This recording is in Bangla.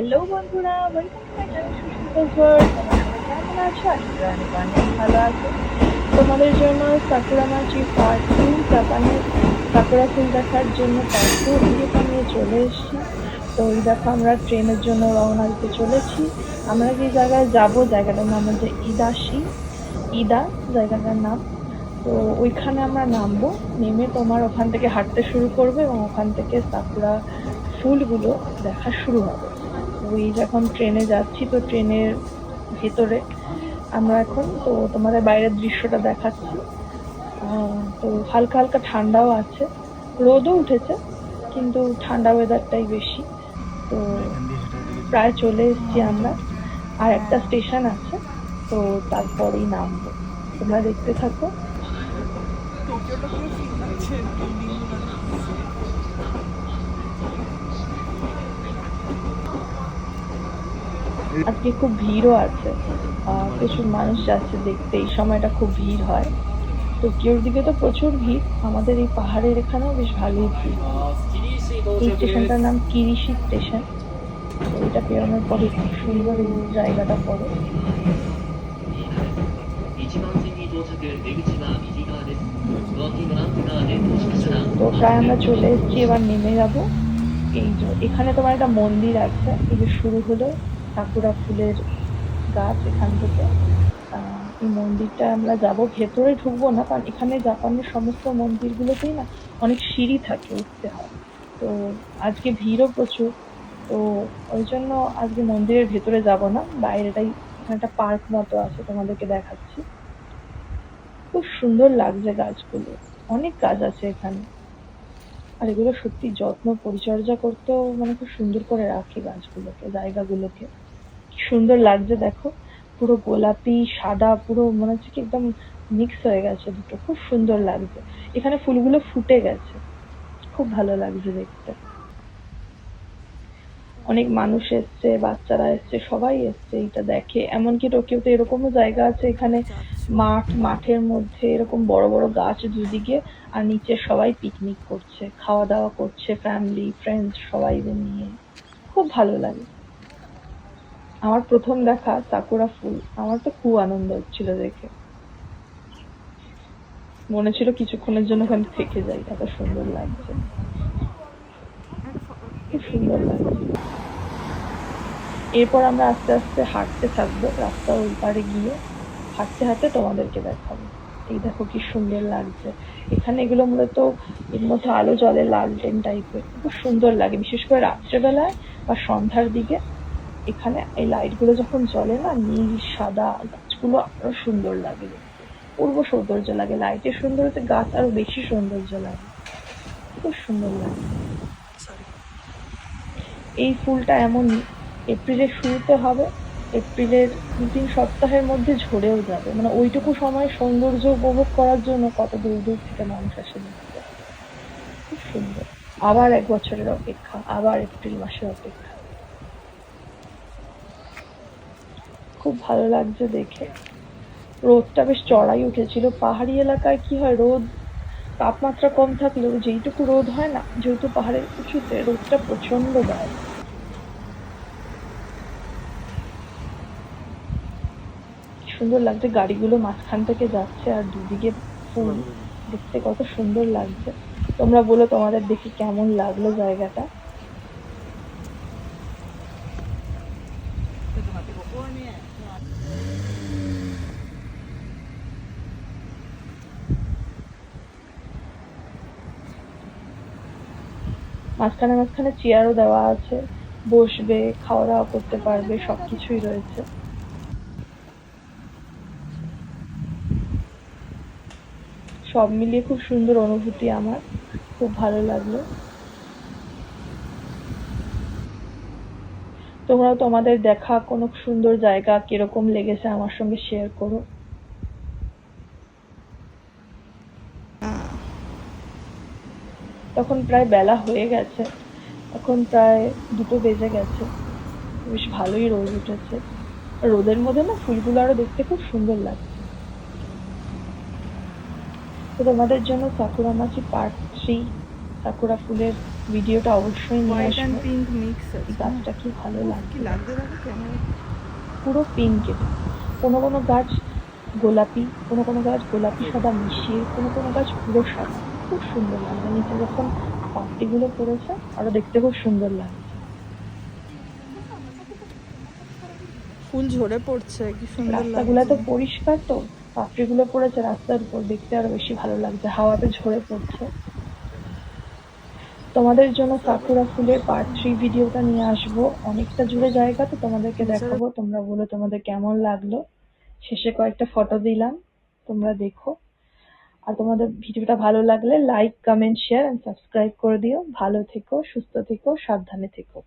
হ্যালো বন্ধুরা ওয়েলকাম টু মাই চ্যানেল তোমরা কেমন আছো? অনেক অনেক ভালো আছো। তোমাদের জন্য সাকুরা মাছি পার্ট টু জাপানের সাকুরা ফুল দেখার জন্য পার্ট টু নিয়ে চলে এসেছি। তো এই দেখো আমরা ট্রেনের জন্য রওনা দিতে চলেছি। আমরা যে জায়গায় যাব, জায়গাটার নাম হচ্ছে ইদাশি। ইদা, জায়গাটার নাম। তো ওইখানে আমরা নামবো, নেমে তোমার ওখান থেকে হাঁটতে শুরু করবে এবং ওখান থেকে সাকুরা ফুলগুলো দেখা শুরু হবে। ওই যখন ট্রেনে যাচ্ছি, তো ট্রেনের ভেতরে আমরা এখন, তো তোমাদের বাইরের দৃশ্যটা দেখাচ্ছি। তো হালকা হালকা ঠান্ডাও আছে। রোদও উঠেছে, কিন্তু ঠান্ডা ওয়েদারটাই বেশি। তো প্রায় চলে এসেছি আমরা। আর একটা স্টেশন আছে, তো তারপরেই নামবো। তোমরা দেখতে থাকো। আজকে খুব ভিড়ও আছে। প্রচুর মানুষ যাচ্ছে দেখতে, এই সময়টা খুব ভিড় হয়। তো কেউ দিকে তো প্রচুর ভিড়, আমাদের এই পাহাড়ের এখানেও বেশ ভালোই ভিড়। এই স্টেশনটার নাম কিরিশি স্টেশন। এটা পেরোনোর পরে খুব সুন্দর এই জায়গাটা পড়ে। তো প্রায় আমরা চলে এসেছি, এবার নেমে যাব। এই যে, এখানে তোমার একটা মন্দির আছে, এই যে শুরু হলো। সাকুরা ফুলের গাছ এখান থেকে। এই মন্দিরটা আমরা যাব। ভেতরে ঢুকবো না, কারণ এখানে জাপানের সমস্ত মন্দিরগুলোতেই না অনেক সিঁড়ি থাকে উঠতে হয়। তো আজকে ভিড়ও প্রচুর। তো ওই জন্য আজকে মন্দিরের ভেতরে যাব না, বাইরেটাই এখানে একটা পার্ক মতো আছে তোমাদেরকে দেখাচ্ছি। খুব সুন্দর লাগছে গাছগুলো। অনেক গাছ আছে এখানে। আর এগুলো সত্যি যত্ন পরিচর্যা করতেও মানে খুব সুন্দর করে রাখে গাছগুলোকে, জায়গাগুলোকে। সুন্দর লাগছে, দেখো। পুরো গোলাপি, সাদা, পুরো মনে হচ্ছে কি একদম মিক্স হয়ে গেছে দুটো। খুব সুন্দর লাগছে। এখানে ফুলগুলো ফুটে গেছে। খুব ভালো লাগছে দেখতে। অনেক মানুষ এসছে, বাচ্চারা এসছে, সবাই এসছে, এইটা দেখে। এমনকি টোকিওতে এরকমও জায়গা আছে এখানে। মাঠ, মাঠের মধ্যে এরকম বড় বড় গাছ দুদিকে, আর নিচে সবাই পিকনিক করছে খাওয়া দাওয়া করছে ফ্যামিলি ফ্রেন্ডস সবাইদের নিয়ে খুব ভালো লাগে। আমার প্রথম দেখা সাকুরা ফুল। আমার তো খুব আনন্দ হচ্ছিল দেখে। মনে ছিল কিছুক্ষণের জন্য ওখানে থেকে যাই, এত সুন্দর লাগছে। খুব সুন্দর লাগছে। এরপর আমরা আস্তে আস্তে হাঁটতে থাকব রাস্তার ওই পারে গিয়ে। হাঁটতে হাঁটতে তোমাদেরকে দেখাবো। এই দেখো কি সুন্দর লাগছে। এখানে এগুলো মূলত এর মধ্যে আলো জ্বলে লালটেন টাইপের খুব সুন্দর লাগে। বিশেষ করে রাত্রেবেলায় বা সন্ধ্যার দিকে এখানে এই লাইটগুলো যখন জ্বলে না নীল সাদা গাছগুলো আরও সুন্দর লাগে। পূর্ব সৌন্দর্য লাগে লাইটের সৌন্দর্যে গাছ আরও বেশি সৌন্দর্য লাগে। খুব সুন্দর লাগে। এই ফুলটা এমন এপ্রিলের শুরুতে হবে এপ্রিলের দু তিন সপ্তাহের মধ্যে ঝরেও যাবে। মানে ওইটুকু সময় সৌন্দর্য উপভোগ করার জন্য কত দূর দূর থেকে মানুষ আসে দেখতে। খুব সুন্দর। আবার এক বছরের অপেক্ষা আবার এপ্রিল মাসের অপেক্ষা। খুব ভালো লাগছে দেখে। রোদটা বেশ চড়াই উঠেছিল। পাহাড়ি এলাকায় কি হয়, রোদ, তাপমাত্রা কম থাকলেও যেইটুকু রোদ হয় না, যেহেতু পাহাড়ের উঁচুতে রোদটা প্রচণ্ড কি সুন্দর লাগছে গাড়িগুলো মাঝখান থেকে যাচ্ছে আর দুদিকে ফুল। দেখতে কত সুন্দর লাগছে। তোমরা বলো তোমাদের দেখে কেমন লাগল জায়গাটা। মাঝখানে মাঝখানে চেয়ারও দেওয়া আছে। বসবে খাওয়া দাওয়া করতে পারবে সব কিছুই রয়েছে। সব মিলিয়ে খুব সুন্দর অনুভূতি আমার। খুব ভালো লাগল। তোমরাও তোমাদের দেখা, কোনো সুন্দর জায়গা কীরকম লেগেছে আমার সঙ্গে শেয়ার করো। তখন প্রায় বেলা হয়ে গেছে। এখন প্রায় দুটো বেজে গেছে। বেশ ভালোই রোদ উঠেছে। রোদের মধ্যে না ফুলগুলো আরও দেখতে খুব সুন্দর লাগছে। তো তোমাদের জন্য সাকুরা মাছি পার্ট থ্রি সাকুরা ফুলের ভিডিওটা অবশ্যই নিয়ে আসব। পিঙ্ক গাছটা কি ভালো লাগছে। পুরো পিঙ্কের কোনো কোনো গাছ গোলাপি কোনো কোনো গাছ গোলাপি সাদা মিশিয়ে কোনো কোনো গাছ পুরো সাদা। খুব সুন্দর লাগছে নিচে যখন পাপড়িগুলো পড়েছে আরও দেখতে খুব সুন্দর লাগছে ফুল ঝরে পড়ছে কি সুন্দর রাস্তাগুলো তো পরিষ্কার তো পাপড়িগুলো পড়েছে রাস্তার উপর দেখতে আরও বেশি ভালো লাগছে হাওয়াতে ঝরে পড়ছে। তোমাদের জন্য সাকুরা ফুলের পার্ট থ্রি ভিডিওটা নিয়ে আসব। অনেকটা জুড়ে জায়গা তো তোমাদেরকে দেখাবো তোমরা বলো তোমাদের কেমন লাগল। শেষে কয়েকটা ফটো দিলাম তোমরা দেখো। আর তোমাদের ভিডিওটা ভালো লাগলে like comment share and subscribe করে দিও। ভালো থেকো, সুস্থ থেকো, সাবধানে থেকো।